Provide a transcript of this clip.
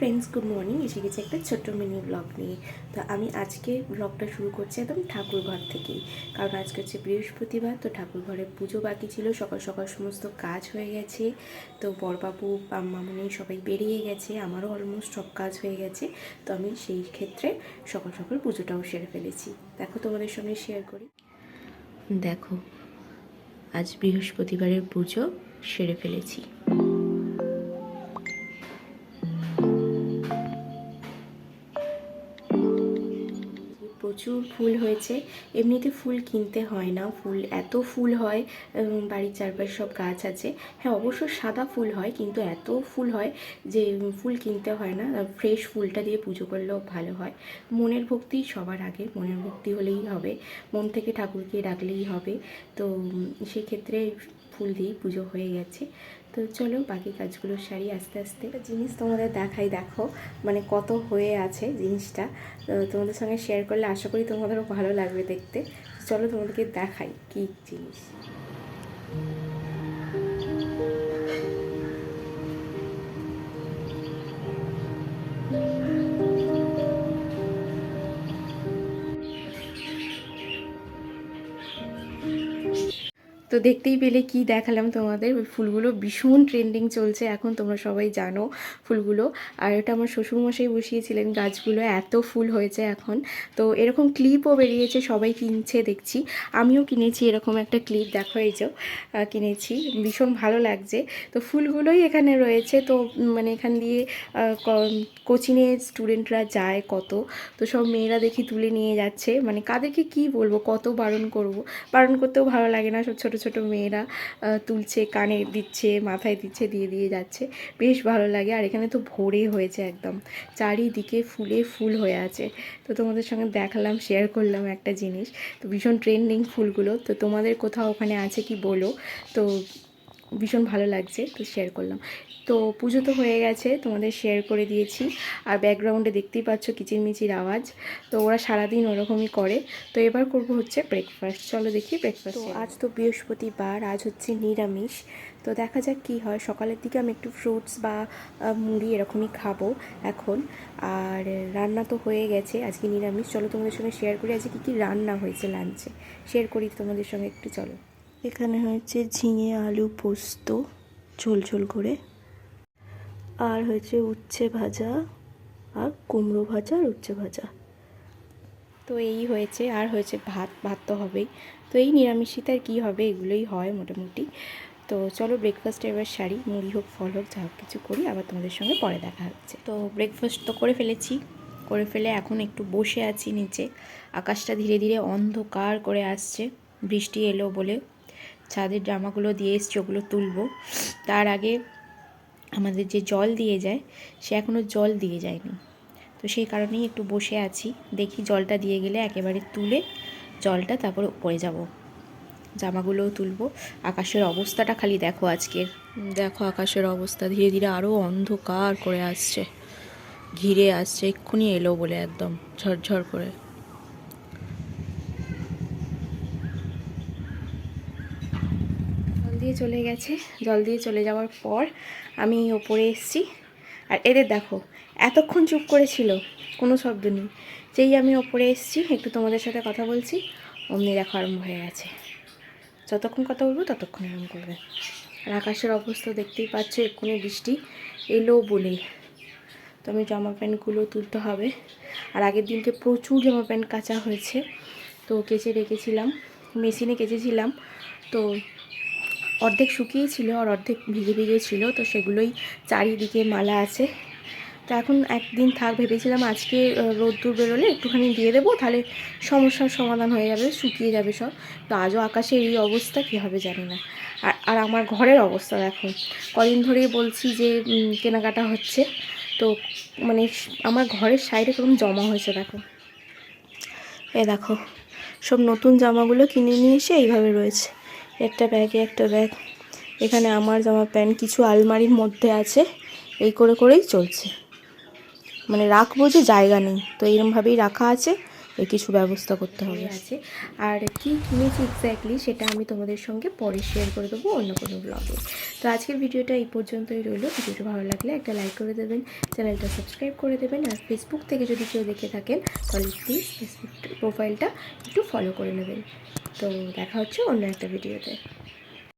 Friends good morning এসে গেছে একটা ছোট্ট মিনি ব্লগ নিয়ে। তো আমি আজকে ব্লগটা শুরু করছি একদম ঠাকুর ঘর থেকেই। কারণ আজকে হচ্ছে বৃহস্পতিবার, তো ঠাকুর ঘরে পুজো বাকি ছিল, সকাল সকাল সমস্ত কাজ হয়ে গেছে। তো বরবাবু মামনি সবাই বেরিয়ে গেছে, আমারও অলমোস্ট সব কাজ হয়ে গেছে। তো আমি সেই ক্ষেত্রে সকাল সকাল পুজোটাও সেরে ফেলেছি। দেখো তোমাদের সঙ্গে শেয়ার করি। দেখো, আজ বৃহস্পতিবারের পুজো সেরে ফেলেছি। প্রচুর ফুল হয়েছে। এমনিতে ফুল কিনতে হয় না। ফুল এত ফুল হয় বাড়ির চারপাশে সব গাছ আছে। হ্যাঁ অবশ্য সাদা ফুল হয়, কিন্তু এত ফুল হয় যে ফুল কিনতে হয় না। ফ্রেশ ফুলটা দিয়ে পুজো করলেও ভালো হয়। মনের ভক্তি সবার আগে, মনের ভক্তি হলেই হবে। মন থেকে ঠাকুরকে ডাকলেই হবে। তো সেক্ষেত্রে ফুল দিয়েই পুজো হয়ে গেছে। তো চলো বাকি কাজগুলো সারি আস্তে আস্তে। জিনিস তোমাদের দেখাই, দেখো মানে কত হয়ে আছে জিনিসটা। তোমাদের সঙ্গে শেয়ার করলে আশা করি তোমাদেরও ভালো লাগবে দেখতে। চলো তোমাদেরকে দেখাই কী জিনিস। তো দেখতেই পেলে কি দেখালাম তোমাদের? ওই ফুলগুলো ভীষণ ট্রেন্ডিং চলছে, এখন তোমরা সবাই জানো ফুলগুলো। আর এটা আমার শ্বশুরমশাই বসিয়েছিলেন, গাছগুলো এত ফুল হয়েছে এখন। তো এরকম ক্লিপও বেরিয়েছে, সবাই কিনছে, দেখছি। আমিও কিনেছি এরকম একটা ক্লিপ দেখো এই যে কিনেছি, ভীষণ ভালো লাগছে। তো ফুলগুলোই এখানে রয়েছে, তো মানে এখান দিয়ে কোচিংয়ে স্টুডেন্টরা যায় কত। তো সব মেয়েরা দেখি তুলে নিয়ে যাচ্ছে। মানে কাদেরকে কি বলব, কত বারণ করব? বারণ করতেও ভালো লাগে না, সব ছোটো ছোটো মেয়েরা তুলছে, কানে দিচ্ছে, মাথায় দিচ্ছে, দিয়ে দিয়ে যাচ্ছে। বেশ ভালো লাগে। আর এখানে তো ভোরে হয়েছে একদম। চারিদিকে ফুলে ফুল হয়ে আছে। তো তোমাদের সঙ্গে দেখালাম শেয়ার করলাম একটা জিনিস। তো ভীষণ ট্রেন্ডিং ফুলগুলো। তো তোমাদের কোথাও ওখানে আছে কি বলো? তো ভীষণ ভালো লাগছে তো শেয়ার করলাম। তো পুজো তো হয়ে গেছে তোমাদের শেয়ার করে দিয়েছি। আর ব্যাকগ্রাউন্ডে দেখতেই পাচ্ছ কিচিরমিচির আওয়াজ তো ওরা সারাদিন ওরকমই করে। তো এবার করব হচ্ছে ব্রেকফাস্ট চলো দেখি ব্রেকফাস্ট তো আজ তো বৃহস্পতিবার আজ হচ্ছে নিরামিষ। তো দেখা যাক কি হয় সকালের দিকে আমি একটু ফ্রুটস বা মুড়ি এরকমই খাব এখন। আর রান্না তো হয়ে গেছে আজকে নিরামিষ। চলো তোমাদের সঙ্গে শেয়ার করি আজকে কী কী রান্না হয়েছে লাঞ্চে শেয়ার করি তোমাদের সঙ্গে একটু চলো। এখানে হয়েছে ঝিঙে, আলু, পোস্ত, ঝোল ঝোল করে। আর হয়েছে উচ্ছে ভাজা আর কুমড়ো ভাজা আর উচ্ছে ভাজা। তো এই হয়েছে, আর হয়েছে ভাত ভাত তো হবেই। তো এই নিরামিষিতে আর কী হবে, এগুলোই হয় মোটামুটি। তো চলো ব্রেকফাস্ট এবার সারি, মুড়ি হোক, ফল হোক, যা কিছু করি, আবার তোমাদের সঙ্গে পরে দেখা হচ্ছে। তো ব্রেকফাস্ট তো করে ফেলেছি, করে ফেলে এখন একটু বসে আছি নিচে। আকাশটা ধীরে ধীরে অন্ধকার করে আসছে, বৃষ্টি এলো বলে ছাদের জামাগুলো দিয়ে এসছি, ওগুলো তুলবো। তার আগে আমাদের যে জল দিয়ে যায়, সে এখনও জল দিয়ে যায়নি। তো সেই কারণেই একটু বসে আছি, দেখি জলটা দিয়ে গেলে একেবারে তুলে জলটা তারপরে উপরে যাব। জামাগুলোও তুলবো। আকাশের অবস্থাটা খালি দেখো আজকের। দেখো আকাশের অবস্থা, ধীরে ধীরে আরও অন্ধকার করে আসছে। ঘিরে আসছে, এক্ষুনি এলো বলে একদম ঝরঝর করে জল দিয়ে চলে গেছে, জল দিয়ে চলে যাওয়ার পর আমি ওপরে এসেছি। আর এদের দেখো, এতক্ষণ চুপ করেছিল, কোনো শব্দ নেই। যেই আমি ওপরে এসেছি, একটু তোমাদের সাথে কথা বলছি, অমনি দেখো আরম্ভ হয়ে গেছে। যতক্ষণ কথা বলব, ততক্ষণ এরকম করবে। আর আকাশের অবস্থা দেখতেই পাচ্ছ, এক্ষুনি বৃষ্টি এলো বলে। তো আমি জামা প্যান্টগুলো তুলতে হবে। আর আগের দিনকে প্রচুর জামা প্যান্ট কাচা হয়েছে, তো কেচে রেখেছিলাম, মেশিনে কেচেছিলাম, তো অর্ধেক শুকিয়েছিল আর অর্ধেক ভিজে ভিজে ছিল, তো সেগুলোই চারিদিকে মালা আছে। তো এখন একদিন থাক, ভেবেছিলাম আজকে রোদ্দুর বেরোলে একটুখানি দিয়ে দেবো, তাহলে সমস্যার সমাধান হয়ে যাবে, শুকিয়ে যাবে সব। তো আজও আকাশের এই অবস্থা, কী হবে জানি না। আর আর আমার ঘরের অবস্থা দেখো। কদিন ধরেই বলছি যে কেনাকাটা হচ্ছে। তো মানে আমার ঘরের সাইডে কেমন জমা হয়েছে দেখো। এ দেখো, সব নতুন জামাগুলো কিনে নিয়ে এসে এইভাবে রয়েছে। একটা ব্যাগে একটা ব্যাগ এখানে আমার জামা প্যান্ট কিছু আলমারির মধ্যে আছে। এই করে করেই চলছে। মানে রাখব যে জায়গা নেই। তো এরমভাবেই রাখা আছে। ওই কিছু ব্যবস্থা করতে হবে। আছে। আর কি কিনেছি এক্স্যাক্টলি সেটা আমি তোমাদের সঙ্গে পরে শেয়ার করে দেবো অন্য কোনো ব্লগে তো আজকের ভিডিওটা এই পর্যন্তই রইল। ভিডিওটা ভালো লাগলে একটা লাইক করে দেবেন, চ্যানেলটা সাবস্ক্রাইব করে দেবেন। আর ফেসবুক থেকে যদি কেউ দেখে থাকেন, তাহলে প্লিজ ফেসবুক প্রোফাইলটা একটু ফলো করে নেবেন। তো দেখা হচ্ছে অন্য একটা ভিডিওতে